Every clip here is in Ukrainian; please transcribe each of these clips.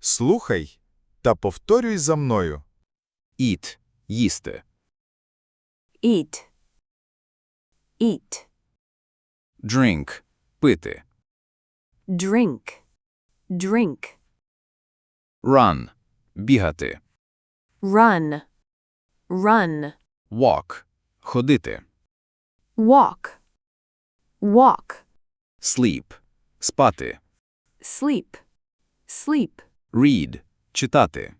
Слухай та повторюй за мною. Eat – їсти. eat, eat, Drink – пити. drink, drink, Run – бігати. run, run, Walk – ходити. walk, walk, Sleep – спати. sleep, sleep, Read – читати.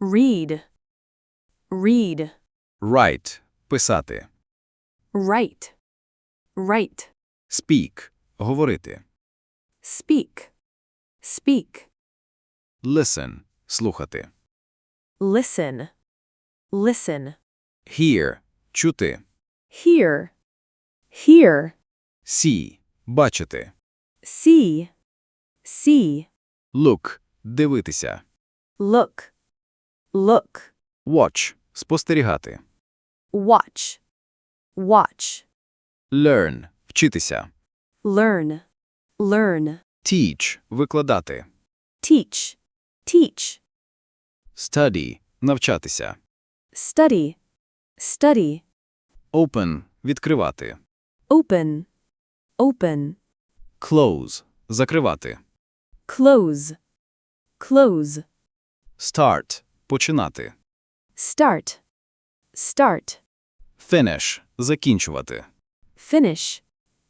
read, read, Write – писати. write, write, Speak – говорити. speak, speak, Listen – слухати. listen, listen, Hear – чути. hear, hear, See – бачити. see, see, Look – дивитися. look, look, Watch – спостерігати. watch, watch, Learn – вчитися. learn, learn, Teach – викладати. teach, teach, Study – навчатися. study, study, Open – відкривати. open, open, Close – закривати. close, close, Start – починати. start, start, Finish – закінчувати. finish,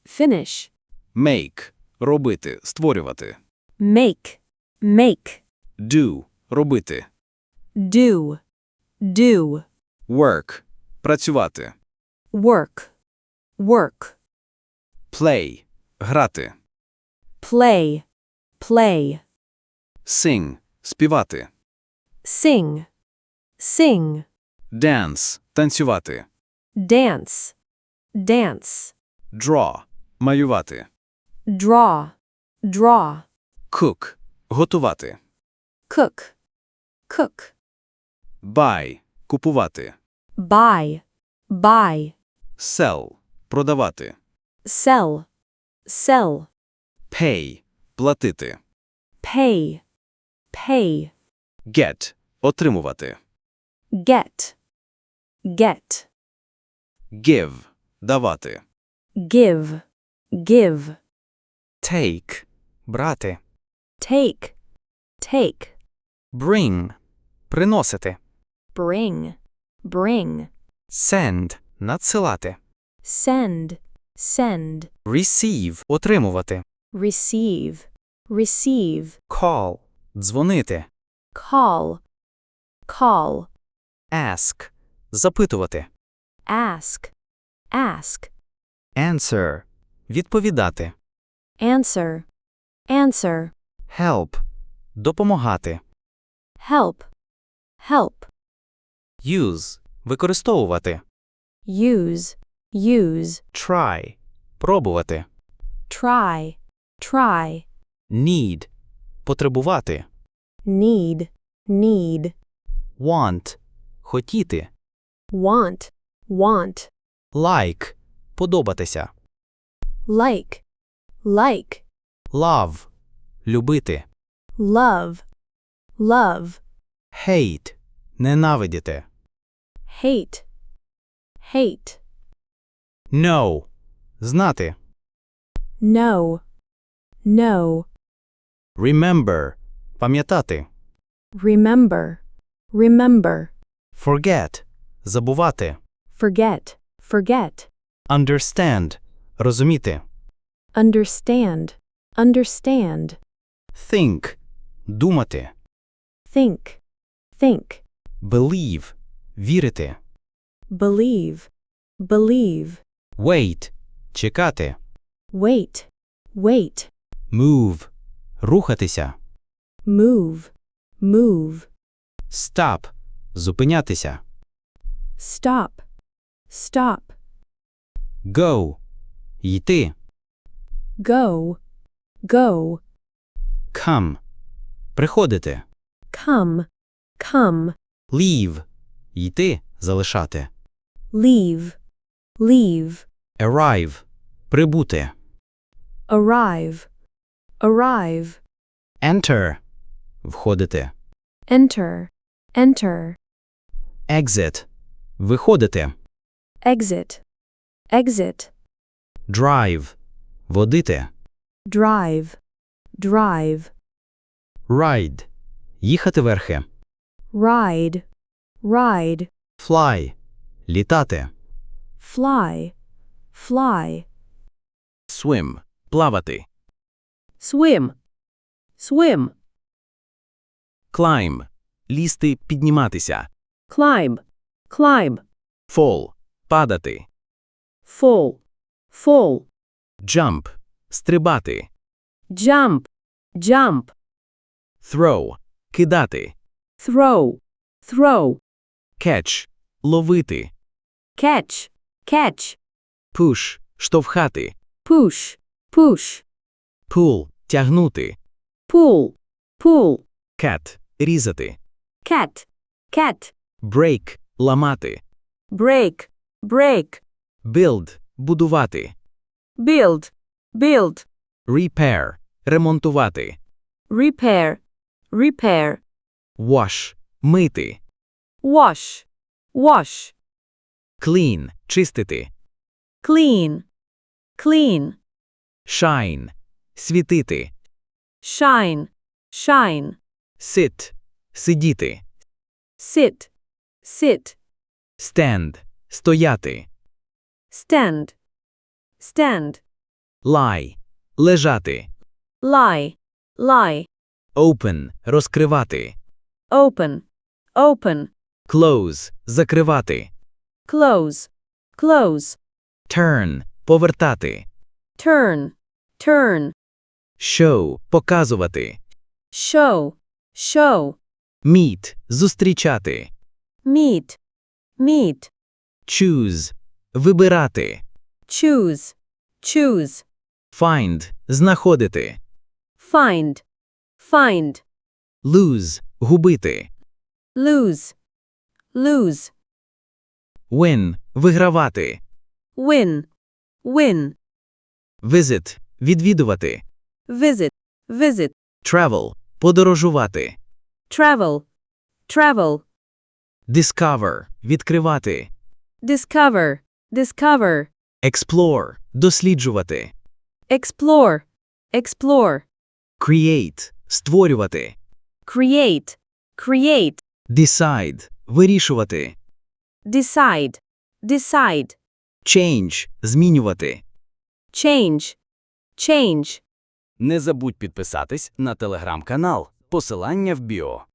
finish, Make – робити, створювати. make, make, Do – робити. do, do, Work – працювати. work, work, Play – грати. play, play, Sing – співати. sing, sing, Dance – танцювати. dance, dance, Draw – малювати. draw, draw, Cook – готувати. cook, cook, Buy – купувати. buy, buy, Sell – продавати. sell, sell, Pay – платити. pay, pay, Get – отримувати. get, get, Give – давати. give, give, Take – брати. take, take, Bring – приносити. bring, bring, Send – надсилати. send, send, Receive – отримувати. receive, receive, Call – дзвонити. call, call, Ask – запитувати. ask, ask, Answer – відповідати. answer, answer, Help – допомагати. help, help, Use – використовувати. use, use, Try – пробувати. try, try, Need – потребувати. need, need, Want – хотіти. want, want, Like – подобатися. like, like, Love – любити. love, love, Hate – ненавидіти. hate, hate, Know – знати. know, know, Remember – пам'ятати. remember, remember, Forget – забувати. forget, forget, Understand – розуміти. understand, understand, Think – думати. think, think, Believe – вірити. believe, believe, Wait – чекати. wait, wait, Move – рухатися. move, move, Stop – зупинятися. stop, stop, Go – йти. go, go, Come – приходити. come, come, Leave – йти, залишати. leave, leave, Arrive – прибути. arrive, arrive, Enter входити. enter, enter, Exit – виходити. exit, exit, Drive – водити. drive, drive, Ride – їхати верхи. ride, ride, Fly – літати. fly, fly, Swim – плавати. Swim, swim, Climb – лізти, підніматися. climb, climb, Fall – падати. fall, fall, Jump – стрибати. jump, jump, Throw – кидати. throw, throw, Catch – ловити. catch, catch, Push – штовхати. push, push, Pull – тягнути. pull, pull, Cat – різати. cat, cat, Break – ламати. break, break, Build – будувати. build, build, Repair – ремонтувати. repair, repair, Wash – мити. wash, wash, Clean – чистити. clean, clean, Shine – світити. shine, shine, Sit – сидіти. sit, sit, Stand – стояти. stand, stand, Lie – лежати. lie, lie, Open – розкривати. open, open, Close – закривати. close, close, Turn – повертати. turn, turn, Show – показувати. show, show, Meet – зустрічати. meet, meet, Choose – вибирати. choose, choose, Find – знаходити. find, find, Lose – губити. lose, lose, Win – вигравати. win, win, Visit – відвідувати. visit, visit, Travel – подорожувати. travel, travel, Discover – відкривати. discover, discover, Explore – досліджувати. explore, explore, Create – створювати. create, create, Decide – вирішувати. decide, decide, Change – змінювати. change, change. Не забудь підписатись на телеграм-канал. Посилання в біо.